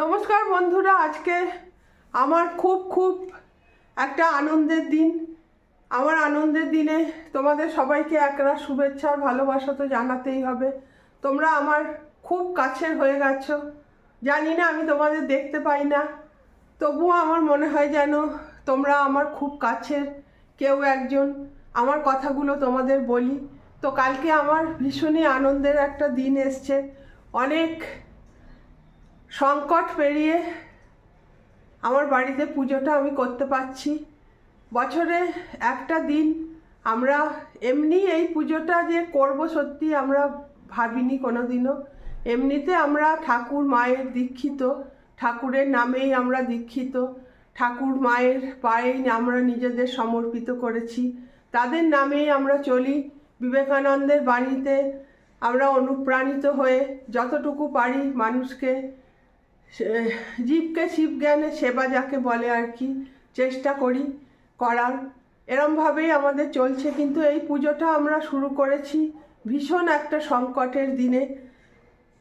নমস্কার বন্ধুরা, আজকে আমার খুব খুব একটা আনন্দের দিন। আমার আনন্দের দিনে তোমাদের সবাইকে একরা শুভেচ্ছা আর ভালোবাসা তো জানাতেই হবে। তোমরা আমার খুব কাছের হয়ে গেছো। জানি না, আমি তোমাদের দেখতে পাই না। তবুও আমার মনে হয় যেন তোমরা আমার খুব কাছের কেউ একজন। আমার কথাগুলো তোমাদের বলি। তো কালকে আমার ভীষণই আনন্দের একটা দিন এসছে। অনেক সংকট পেরিয়ে আমার বাড়িতে পুজোটা আমি করতে পারছি। বছরে একটা দিন আমরা এমনি এই পুজোটা যে করব সত্যি আমরা ভাবিনি কোনো দিনও এমনিতে আমরা ঠাকুর মায়ের দীক্ষিত, ঠাকুরের নামেই আমরা দীক্ষিত, ঠাকুর মায়ের পায়েই আমরা নিজেদের সমর্পিত করেছি। তাদের নামেই আমরা চলি। বিবেকানন্দের বাড়িতে আমরা অনুপ্রাণিত হয়ে যতটুকু পারি মানুষকে জীবকে শিব জ্ঞানে সেবা যাকে বলে আর কি, চেষ্টা করি, করার। এরমভাবেই আমাদের চলছে, কিন্তু এই পুজোটা আমরা শুরু করেছি ভীষণ একটা সংকটের দিনে।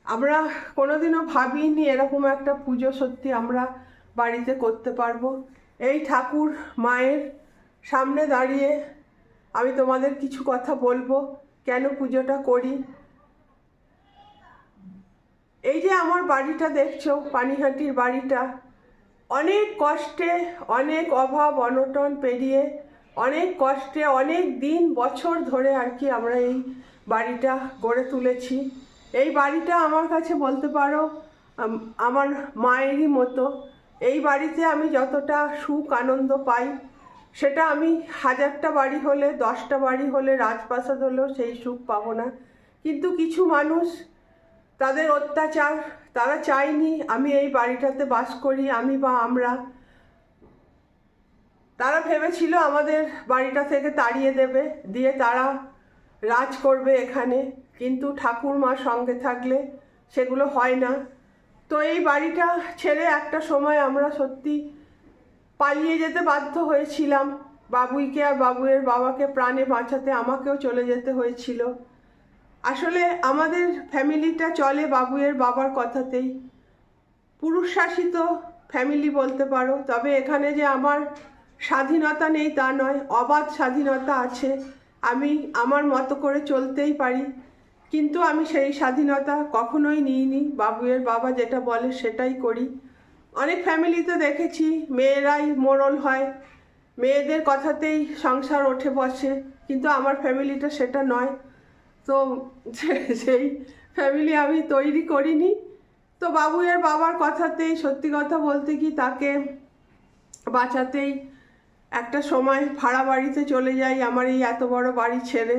আমরা কোনোদিনও ভাবিনি এরকম একটা পুজো সত্যি আমরা বাড়িতে করতে পারব। এই ঠাকুর মায়ের সামনে দাঁড়িয়ে আমি তোমাদের কিছু কথা বলব, কেন পুজোটা করি এই যে আমার বাড়িটা দেখছ, পানিহাটির বাড়িটা, অনেক কষ্টে, অনেক অভাব, অনটন পেরিয়ে, অনেক কষ্টে, অনেক দিন, বছর ধরে আর কি আমরা এই বাড়িটা গড়ে তুলেছি। এই বাড়িটা আমার কাছে বলতে পারো আমার মায়েরই মতো। এই বাড়িতে আমি যতটা সুখ, আনন্দ পাই, সেটা আমি হাজারটা বাড়ি হলে, দশটা বাড়ি হলে, রাজপ্রাসাদ হলেও সেই সুখ পাবো না। কিন্তু কিছু মানুষ তাদের অত্যাচার, তারা চায়নি আমি এই বাড়িটাতে বাস করি, আমি বা আমরা। তারা ভেবেছিল আমাদের বাড়িটা থেকে তাড়িয়ে দেবে, দিয়ে তারা রাজ করবে এখানে। কিন্তু ঠাকুর মা সঙ্গে থাকলে সেগুলো হয় না। তো এই বাড়িটা ছেড়ে একটা সময় আমরা সত্যি পালিয়ে যেতে বাধ্য হয়েছিলাম। বাবুইকে আর বাবুয়ের বাবাকে প্রাণে বাঁচাতে আমাকেও চলে যেতে হয়েছিল। আসলে আমাদের ফ্যামিলিটা চলে বাবুয়ের বাবার কথাতেই। পুরুষ শাসিত ফ্যামিলি বলতে পারো, তবে এখানে যে আমার স্বাধীনতা নেই তা নয়, অবাধ স্বাধীনতা আছে। আমি আমার মতো করে চলতেই পারি, কিন্তু আমি সেই স্বাধীনতা কখনোই নিইনি। বাবুয়ের বাবা যেটা বলে সেটাই করি। অনেক ফ্যামিলিতে দেখেছি, মেয়েরাই মোড়ল হয়, মেয়েদের কথাতেই সংসার ওঠে বসে, কিন্তু আমার ফ্যামিলিটা সেটা নয়। তো সেই ফ্যামিলি আমি তৈরি করিনি, তো বাবুয়ের বাবার কথাতেই, সত্যি কথা বলতে কি তাকে বাঁচাতেই একটা সময় ভাড়া বাড়িতে চলে যাই আমার এই এত বড় বাড়ি ছেড়ে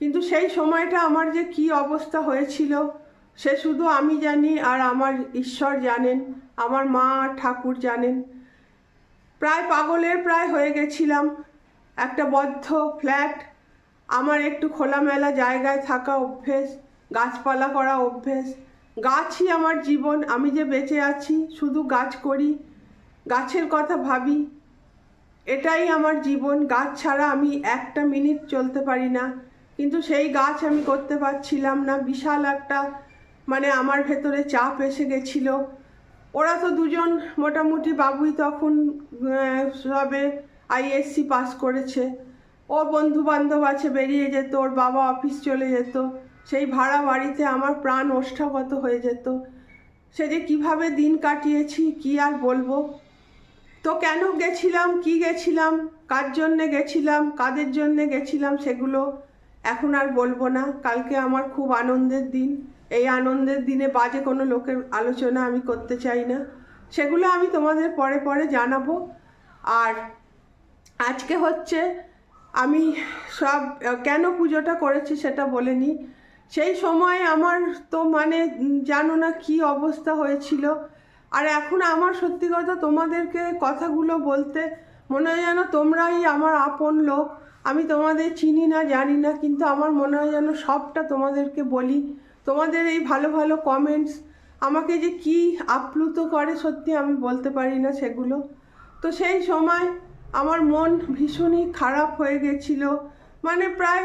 কিন্তু সেই সময়টা আমার যে কি অবস্থা হয়েছিল, সে শুধু আমি জানি আর আমার ঈশ্বর জানেন, আমার মা ঠাকুর জানেন। প্রায় পাগলের প্রায় হয়ে গেছিলাম, একটা বদ্ধ ফ্ল্যাট আমার একটু খোলামেলা জায়গায় থাকা অভ্যেস, গাছপালা করা অভ্যেস। গাছই আমার জীবন, আমি যে বেঁচে আছি, শুধু গাছ করি, গাছের কথা ভাবি। এটাই আমার জীবন, গাছ ছাড়া আমি একটা মিনিট চলতে পারি না। কিন্তু সেই গাছ আমি করতে পারছিলাম না, বিশাল একটা মানে আমার ভেতরে চাপ এসে গেছিল। ওরা তো দুজন মোটামুটি বাবুই তখন সবে আইএসসি পাস করেছে। ওর বন্ধু বান্ধব আছে, বেরিয়ে যেত, ওর বাবা অফিস চলে যেত। সেই ভাড়া বাড়িতে আমার প্রাণ ওষ্ঠাগত হয়ে যেত। সে যে কীভাবে দিন কাটিয়েছি, কি আর বলব? তো কেন গেছিলাম, কি গেছিলাম, কার জন্যে গেছিলাম, কাদের জন্যে গেছিলাম সেগুলো এখন আর বলব না। কালকে আমার খুব আনন্দের দিন। এই আনন্দের দিনে বাজে কোনো লোকের আলোচনা আমি করতে চাই না। সেগুলো আমি তোমাদের পরে পরে জানাব। আর আজকে হচ্ছে আমি সব কেন পুজোটা করেছি সেটা বলে নিই সেই সময় আমার তো মানে জানো না কি অবস্থা হয়েছিল। আর এখন আমার সত্যি কথা তোমাদেরকে কথাগুলো বলতে মনে হয় যেন তোমরাই আমার আপন লোক। আমি তোমাদের চিনি না, জানি না, কিন্তু আমার মনে হয় যেন সবটা তোমাদেরকে বলি। তোমাদের এই ভালো ভালো কমেন্টস আমাকে যে কি আপ্লুত করে সত্যি আমি বলতে পারি না সেগুলো। তো সেই সময় আমার মন ভীষণই খারাপ হয়ে গেছিল। মানে প্রায়,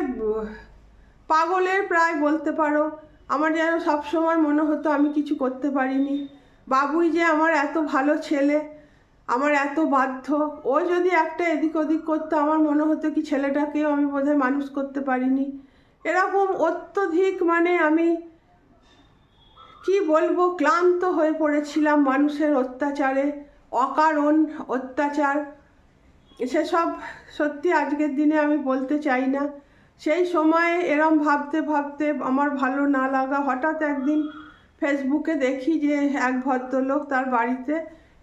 পাগলের প্রায় বলতে পারো, আমার যেন সবসময় মনে হতো আমি কিছু করতে পারিনি। বাবুই যে আমার এত ভালো ছেলে, আমার এত বাধ্য, ও যদি একটা এদিক ওদিক করতো, আমার মনে হতো কি ছেলেটাকেও আমি বোধহয় মানুষ করতে পারিনি। এরকম অত্যধিক মানে আমি, কি বলব, ক্লান্ত হয়ে পড়েছিলাম মানুষের অত্যাচারে, অকারণ অত্যাচার। সেসব সত্যি আজকের দিনে আমি বলতে চাই না। সেই সময়ে এরম ভাবতে ভাবতে আমার ভালো না লাগা হঠাৎ একদিন ফেসবুকে দেখি যে এক ভদ্রলোক তার বাড়িতে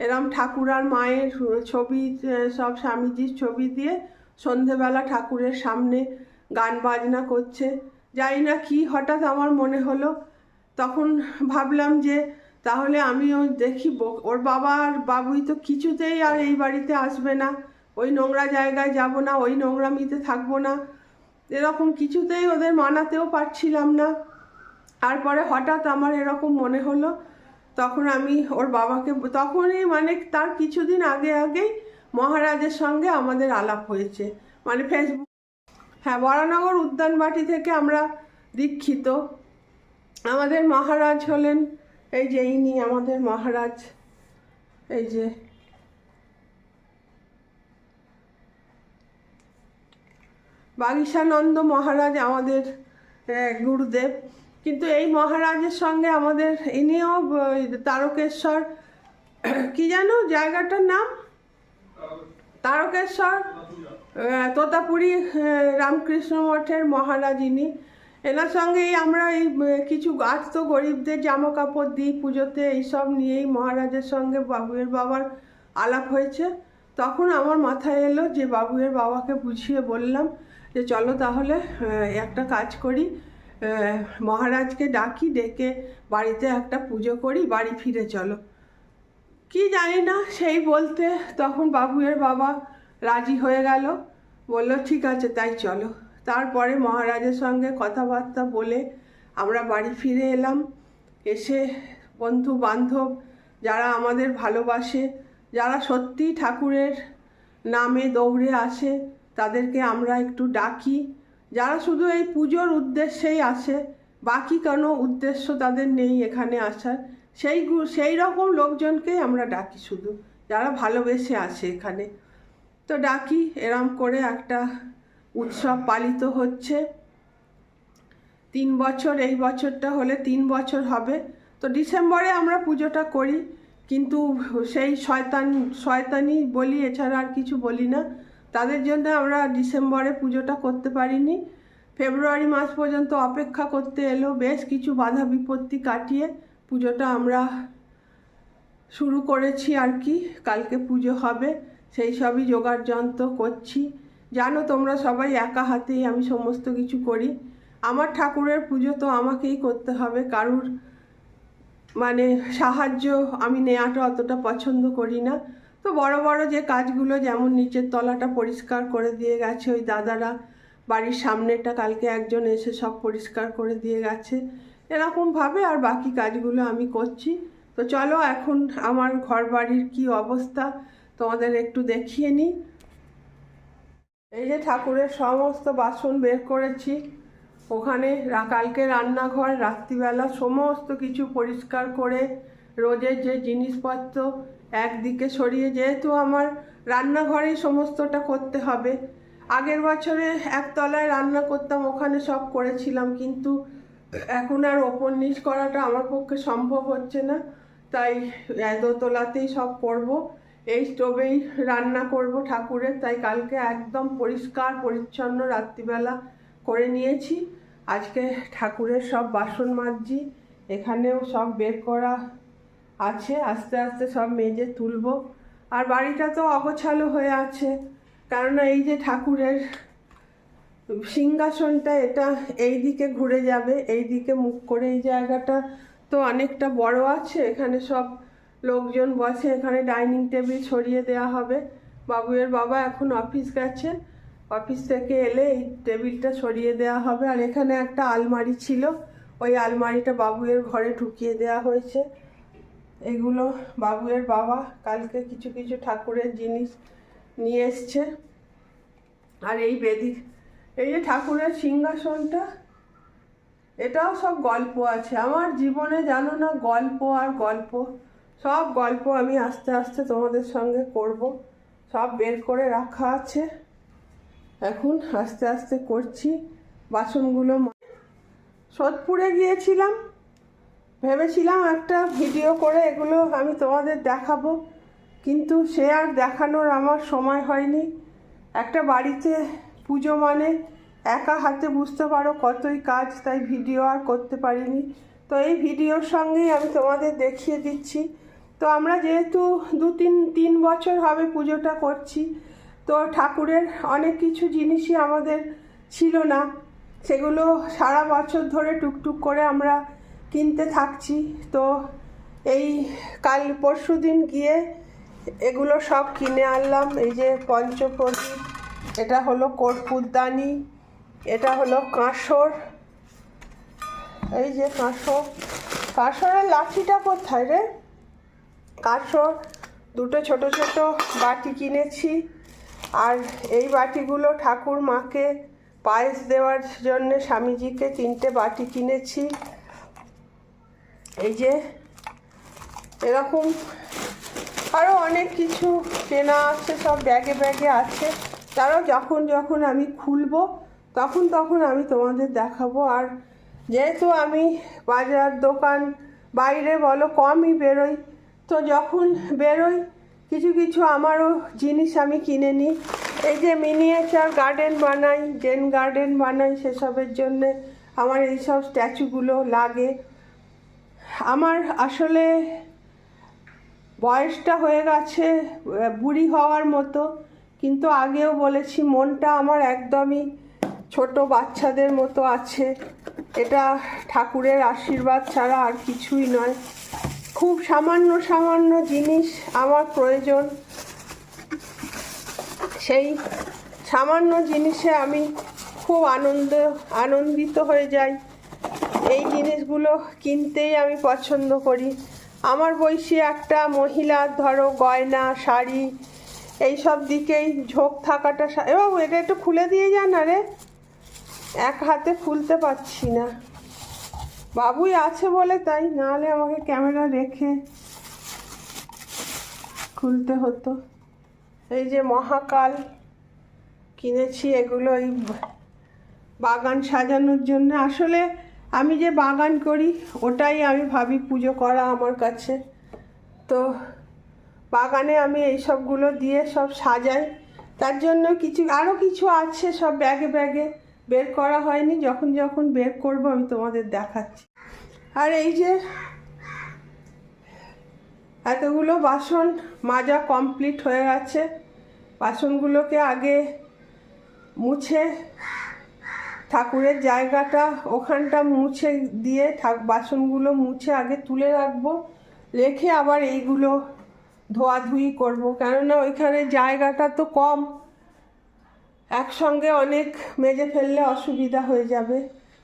এরম ঠাকুর আর মায়ের ছবি সব স্বামীজির ছবি দিয়ে সন্ধেবেলা ঠাকুরের সামনে গান বাজনা করছে। জানি না কি হঠাৎ আমার মনে হলো। তখন ভাবলাম যে তাহলে আমিও দেখি ওর বাবা আর বাবুই তো কিছুতেই আর এই বাড়িতে আসবে না। ওই নোংরা জায়গায় যাব না, ওই নোংরামিতে থাকব না। এরকম কিছুতেই ওদের মানাতেও পারছিলাম না। তারপরে হঠাৎ আমার এরকম মনে হলো, তখন আমি ওর বাবাকে, তখনই মানে তার কিছুদিন আগে আগেই মহারাজের সঙ্গে আমাদের আলাপ হয়েছে। মানে ফেসবুক হ্যাঁ বরানগর উদ্যানবাটি থেকে আমরা দীক্ষিত। আমাদের মহারাজ হলেন, এই যে ইনি আমাদের মহারাজ, এই যে বাগিশানন্দ মহারাজ আমাদের গুরুদেব। কিন্তু এই মহারাজের সঙ্গে আমাদের, ইনিও তারকেশ্বর, কি যেন জায়গাটার নাম? তারকেশ্বর তোতাপুরি রামকৃষ্ণ মঠের মহারাজ ইনি। এনার সঙ্গেই আমরা এই কিছু গাছ তো গরিবদের জামা কাপড় দিই পুজোতে, এইসব নিয়েই মহারাজের সঙ্গে বাবুয়ের বাবার আলাপ হয়েছে। তখন আমার মাথায় এলো যে বাবুয়ের বাবাকে বুঝিয়ে বললাম যে চলো তাহলে একটা কাজ করি। মহারাজকে ডাকি, ডেকে বাড়িতে একটা পুজো করি, বাড়ি ফিরে চলো। কি জানি না, সেই বলতে তখন বাবুয়ের বাবা রাজি হয়ে গেল। বলল, ঠিক আছে, তাই চলো। তারপরে মহারাজের সঙ্গে কথাবার্তা বলে আমরা বাড়ি ফিরে এলাম। এসে বন্ধু বান্ধব যারা আমাদের ভালোবাসে, যারা সত্যি ঠাকুরের নামে দৌড়ে আসে তাদেরকে আমরা একটু ডাকি। যারা শুধু এই পুজোর উদ্দেশ্যেই আসে, বাকি কোনো উদ্দেশ্য তাদের নেই এখানে আসার? সেই সেই রকম লোকজনকেই আমরা ডাকি শুধু, যারা ভালোবেসে আসে এখানে। তো ডাকি, এরম করে একটা উৎসব পালিত হচ্ছে। তিন বছর, এই বছরটা হলে তিন বছর হবে। তো ডিসেম্বরে আমরা পুজোটা করি, কিন্তু সেই শয়তান, শয়তানি বলি, এছাড়া আর কিছু বলি না। তাদের জন্য আমরা ডিসেম্বরে পুজোটা করতে পারিনি। ফেব্রুয়ারি মাস পর্যন্ত অপেক্ষা করতে এলো, বেশ কিছু বাধা বিপত্তি কাটিয়ে পুজোটা আমরা শুরু করেছি আর কি, কালকে পুজো হবে, সেই সবই জোগাড় যন্ত্র করছি। জানো তোমরা সবাই একা হাতেই আমি সমস্ত কিছু করি। আমার ঠাকুরের পুজো তো আমাকেই করতে হবে, কারুর মানে সাহায্য আমি নেওয়াটা অতটা পছন্দ করি না। তো বড় বড় যে কাজগুলো, যেমন নিচের তলাটা পরিষ্কার করে দিয়ে গেছে, ওই দাদারা বাড়ির সামনেটা কালকে একজন এসে সব পরিষ্কার করে দিয়ে গেছে। এরকমভাবে আর বাকি কাজগুলো আমি করছি। তো চলো এখন আমার ঘর বাড়ির কী অবস্থা, তোমাদের একটু দেখিয়ে নিই। এই যে ঠাকুরের সমস্ত বাসন বের করেছি, ওখানে কালকে রান্নাঘর, রাত্রিবেলা সমস্ত কিছু পরিষ্কার করে রোজের যে জিনিসপত্র একদিকে সরিয়ে যেহেতু আমার রান্নাঘরে সমস্তটা করতে হবে, আগের বছরে একতলায় রান্না করতাম, ওখানে সব করেছিলাম, কিন্তু এখন আর ওপর নিচ করাটা আমার পক্ষে সম্ভব হচ্ছে না, তাই দোতলাতেই সব করব, এই স্টোভেই রান্না করব ঠাকুরের, তাই কালকে একদম পরিষ্কার, পরিচ্ছন্ন রাত্রিবেলা করে নিয়েছি, আজকে ঠাকুরের সব বাসন মাজছি এখানেও সব বের করা আছে, আস্তে আস্তে সব মেজে তুলবো। আর বাড়িটা তো অগোছালো হয়ে আছে। কেননা এই যে ঠাকুরের সিংহাসনটা, এটা এই দিকে ঘুরে যাবে। এই দিকে মুখ করে এই জায়গাটা তো অনেকটা বড় আছে। এখানে সব লোকজন বসে, এখানে ডাইনিং টেবিল সরিয়ে দেওয়া হবে। বাবুয়ের বাবা এখন অফিস গেছে। অফিস থেকে এলে এই টেবিলটা সরিয়ে দেওয়া হবে। আর এখানে একটা আলমারি ছিল। ওই আলমারিটা বাবুয়ের ঘরে ঢুকিয়ে দেওয়া হয়েছে। এগুলো বাবুয়ের বাবা কালকে কিছু কিছু ঠাকুরের জিনিস নিয়ে এসছে। আর এই বেদি, এই যে ঠাকুরের সিংহাসনটা, এটাও সব গল্প আছে। আমার জীবনে জানো না, গল্প আর গল্প, সব গল্প আমি আস্তে আস্তে তোমাদের সঙ্গে করব। সব বের করে রাখা আছে। এখন আস্তে আস্তে করছি, বাসনগুলো সোদপুরে গিয়েছিলাম। ভেবেছিলাম একটা ভিডিও করে এগুলো আমি তোমাদের দেখাবো, কিন্তু সে আর দেখানোর আমার সময় হয়নি। একটা বাড়িতে পুজো মানে একা হাতে বুঝতে পারো কতই কাজ, তাই ভিডিও আর করতে পারিনি। তো এই ভিডিওর সঙ্গেই আমি তোমাদের দেখিয়ে দিচ্ছি। তো আমরা যেহেতু দু তিন তিন বছর হবে পুজোটা করছি, তো ঠাকুরের অনেক কিছু জিনিসই আমাদের ছিল না। সেগুলো সারা বছর ধরে টুকটুক করে আমরা কিনতে থাকছি। তো এই কাল পরশু দিন গিয়ে এগুলো সব কিনে আনলাম। এই যে পঞ্চপ্রদীপ, এটা হলো কর্পূরদানি, এটা হলো কাঁসর। এই যে কাঁসর। কাঁসরের লাঠিটা কোথায় রে? কাঁসর, দুটো ছোট ছোট বাটি কিনেছি। আর এই বাটিগুলো ঠাকুর মাকে পায়েস দেওয়ার জন্য স্বামীজিকে তিনটে বাটি কিনেছি। এই যে এরকম আরও অনেক কিছু কেনা আছে, সব ব্যাগে ব্যাগে আছে। তারাও যখন যখন আমি খুলবো, তখন তখন আমি তোমাদের দেখাবো। আর যেহেতু আমি বাজার দোকান বাইরে বলো, কমই বেরোই, তো যখন বেরোই, কিছু কিছু আমারও জিনিস আমি কিনে নিই। এই যে মিনিয়েচার গার্ডেন বানাই জেন গার্ডেন বানাই সেসবের জন্যে আমার এইসব স্ট্যাচুগুলো লাগে। আমার আসলে বয়সটা হয়ে গেছে বুড়ি হওয়ার মতো। কিন্তু আগেও বলেছি, মনটা আমার একদমই ছোট বাচ্চাদের মতো আছে। এটা ঠাকুরের আশীর্বাদ ছাড়া আর কিছুই নয়। খুব সামান্য সামান্য জিনিস আমার প্রয়োজন। সেই সামান্য জিনিসে আমি খুব আনন্দ, আনন্দিত হয়ে যাই। এই জিনিসগুলো কিনতেই আমি পছন্দ করি। আমার বয়সী একটা মহিলার ধরো গয়না, শাড়ি এই সব দিকেই ঝোঁক থাকাটা সা- এ বাবু, এটা একটু খুলে দিয়ে যান আরে এক হাতে খুলতে পারছি না। বাবুই আছে বলে তাই নাহলে আমাকে ক্যামেরা রেখে খুলতে হতো। এই যে মহাকাল, কিনেছি এগুলো এই বাগান সাজানোর জন্য। আসলে আমি যে বাগান করি, ওটাই আমি ভাবি পুজো করা আমার কাছে। তো বাগানে আমি এই সবগুলো দিয়ে সব সাজাই। তার জন্য কিছু আরও কিছু আছে সব ব্যাগে ব্যাগে। বের করা হয়নি, যখন যখন বের করব আমি তোমাদের দেখাচ্ছি। আর এই যে এতগুলো বাসন মাজা কমপ্লিট হয়ে গেছে। বাসনগুলোকে আগে মুছে ঠাকুরের জায়গাটা ওখানটা মুছে দিয়ে ঠাক বাসনগুলো মুছে আগে তুলে রাখব। রেখে আবার এইগুলো ধোয়াধুয়ি করব। কেননা ওইখানে জায়গাটা তো কম। একসঙ্গে অনেক মেজে ফেললে অসুবিধা হয়ে যাবে।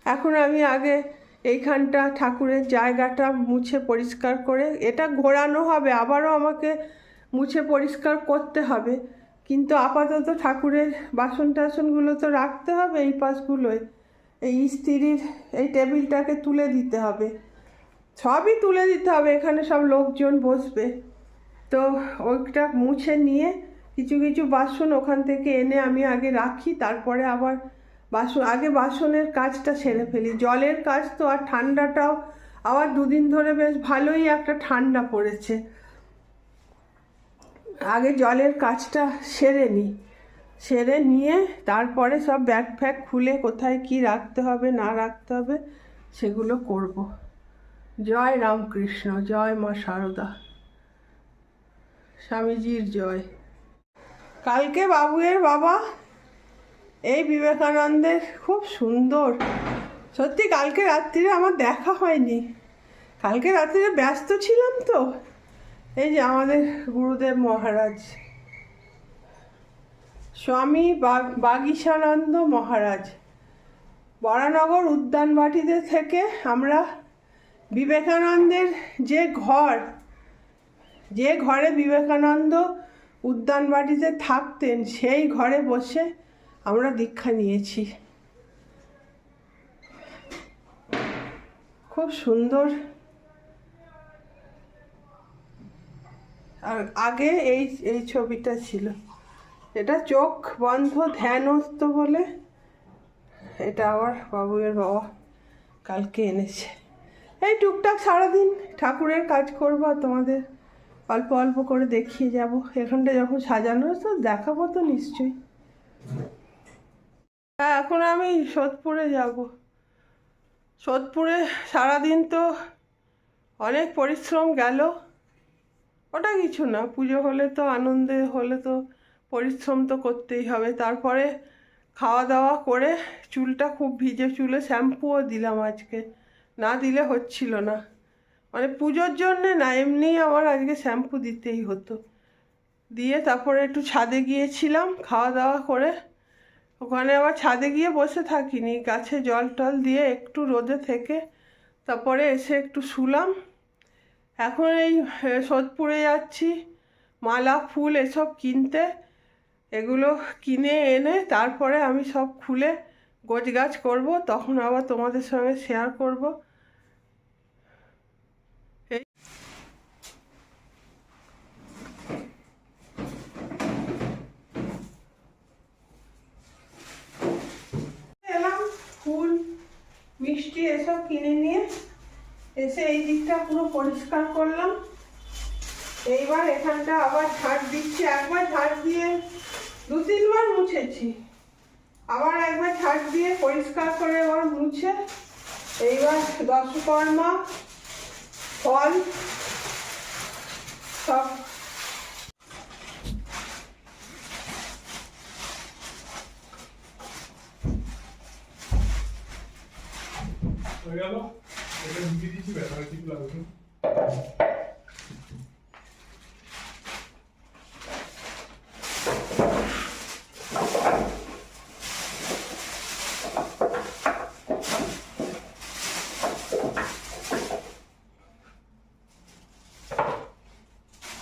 এখন আমি আগে এইখানটা ঠাকুরের জায়গাটা মুছে পরিষ্কার করে এটা ঘোরানো হবে। আবারও আমাকে মুছে পরিষ্কার করতে হবে। কিন্তু আপাতত ঠাকুরের বাসন টাসনগুলো তো রাখতে হবে এই পাশগুলোয়। এই স্ত্রীর এই টেবিলটাকে তুলে দিতে হবে। সবই তুলে দিতে হবে, এখানে সব লোকজন বসবে। তো ওইটা মুছে নিয়ে কিছু কিছু বাসন ওখান থেকে এনে আমি আগে রাখি, তারপরে আবার বাসন, আগে বাসনের কাজটা সেরে ফেলি। জলের কাজ তো আর ঠান্ডাটাও, আবার দুদিন ধরে বেশ ভালোই একটা ঠান্ডা পড়েছে। আগে জলের কাজটা সেরে নিই সেরে নিয়ে তারপরে সব ব্যাগ ফ্যাগ খুলে কোথায় কি রাখতে হবে, না রাখতে হবে, সেগুলো করব। জয় রামকৃষ্ণ, জয় মা শারদা স্বামীজির জয়। কালকে বাবুয়ের বাবা এই বিবেকানন্দের খুব সুন্দর। সত্যি কালকে রাত্রিরে আমার দেখা হয়নি। কালকে রাত্রিরে ব্যস্ত ছিলাম তো। এই যে আমাদের গুরুদেব মহারাজ। স্বামী বাগ, বাগীশানন্দ মহারাজ। বরানগর উদ্যানবাটিতে থেকে আমরা বিবেকানন্দের যে ঘর, যে ঘরে বিবেকানন্দ উদ্যানবাটিতে থাকতেন, সেই ঘরে বসে আমরা দীক্ষা নিয়েছি। খুব সুন্দর আর আগে এই এই ছবিটা ছিল। এটা চোখ বন্ধ, ধ্যানস্থ বলে এটা আবার বাবুয়ের বাবা কালকে এনেছে। এই টুকটাক সারাদিন ঠাকুরের কাজ করব তোমাদের অল্প অল্প করে দেখিয়ে যাব। এখানটা যখন সাজানো তো দেখাবো তো নিশ্চয়ই। হ্যাঁ এখন আমি সোদপুরে যাব। সোদপুরে সারাদিন তো অনেক পরিশ্রম গেল। ওটা কিছু না, পুজো হলে তো, আনন্দে হলে তো পরিশ্রম তো করতেই হবে। তারপরে খাওয়া দাওয়া করে চুলটা খুব ভিজে চুলে শ্যাম্পুও দিলাম আজকে। না দিলে হচ্ছিল না। মানে পুজোর জন্যে না, এমনিই আমার আজকে শ্যাম্পু দিতেই হতো। দিয়ে তারপরে একটু ছাদে গিয়েছিলাম খাওয়া দাওয়া করে। ওখানে আবার ছাদে গিয়ে বসে থাকিনি, গাছে জল টল দিয়ে একটু রোদে থেকে তারপরে এসে একটু শুলাম। এখন এই সোদপুরে যাচ্ছি, মালা, ফুল এসব কিনতে। এগুলো কিনে এনে তারপরে আমি সব খুলে গোছগাছ করব, তখন আবার তোমাদের সঙ্গে শেয়ার করব। এই এলাম, ফুল, মিষ্টি এসব কিনে নিয়ে এসে এই দিকটা পুরো পরিষ্কার করলাম। এইবার এখানটা আবার ঝাড় দিচ্ছি। একবার ঝাড় দিয়ে দু তিনবার মুছেছি। আবার একবার ঝাড় দিয়ে পরিষ্কার করে এবার মুছে। এইবার দশকর্মা ফল, সব হয়ে গেল? এটা ঢুকিয়ে দিয়েছি ব্যাপারে ঠিক লাগবে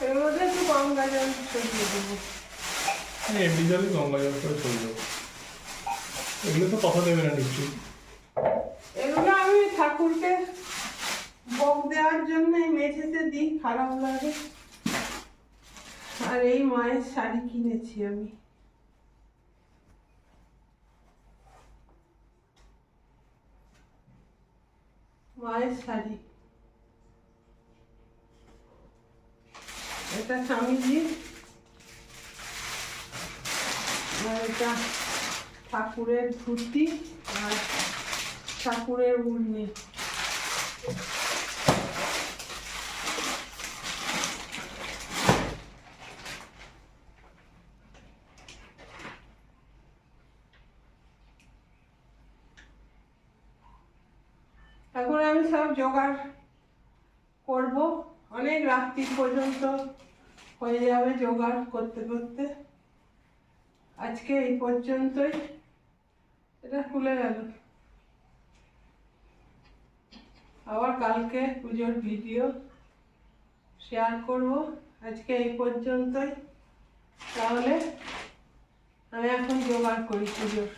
এর মধ্যে একটু গঙ্গা জল ছড়িয়ে দেবো আমি এমনি জলে গঙ্গা জল করে চলে যাব এগুলো তো কথা দেবে না নিশ্চয়ই এগুলো আমি ঠাকুরকে ভোগ দেওয়ার জন্য মেঝেতে দিই খারাপ লাগে। আর এই মায়ের শাড়ি কিনেছি আমি। মায়ের শাড়ি। এটা স্বামীজি আর এটা ঠাকুরের ধুতি আর ঠাকুরের উর্নি এখন আমি সব জোগাড় করব। অনেক রাত্রি পর্যন্ত হয়ে যাবে জোগাড় করতে করতে। আজকে এই পর্যন্তই। এটা খুলে গেল। আবার কালকে পুজোর ভিডিও শেয়ার করব। আজকে এই পর্যন্তই। তাহলে আমি এখন জোগাড় করি পুজোর।